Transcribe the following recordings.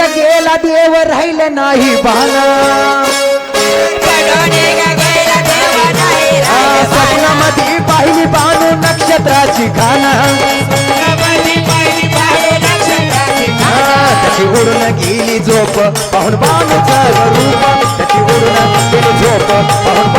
ग गेला देव राहिले नाही बाना स्वप्नामध्ये पाहिली बाणू नक्षत्राची खाना त्याची उडून गेली झोप पाहून बाणूचं रूप. त्याची उडून गेली झोप पाहून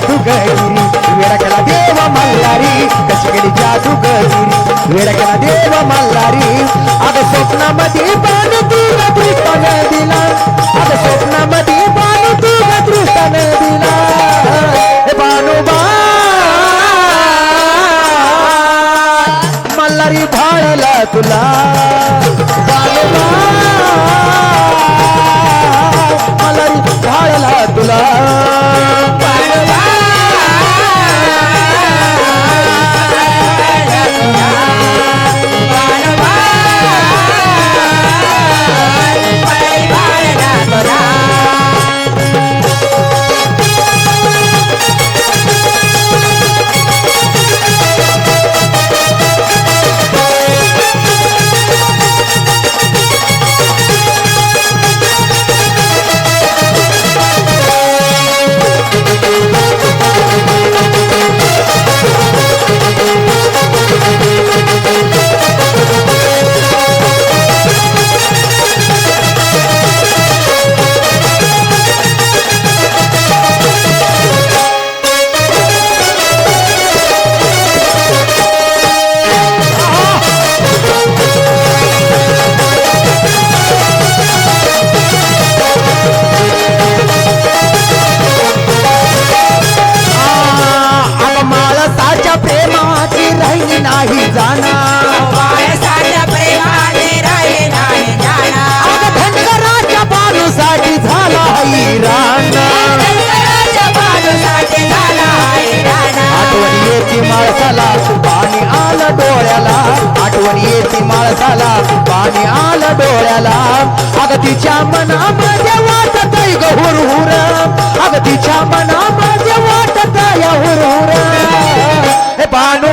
गेली जादूगरी. वेडा केला देव मल्हारी कशी गेली जादूगरी. वेडा केला देव मल्हारी अगं स्वप्नामध्ये बाण तुला दृष्टाने दिला. अगं स्वप्नामध्ये बाण तुला दृष्टाने दिला. हे मल्हारी भाळला तुला. माळसाच्या प्रेमाची राहिली नाही धनगराच्या बालूसाठी झाला आठवण येते पाणी आलं डोळ्याला. आठवण येते माळसाला पाणी आलं डोळ्याला. अगं तिच्या मनामध्ये वाटत ग हुरहुर. अगं तिच्या मनामध्ये वाटत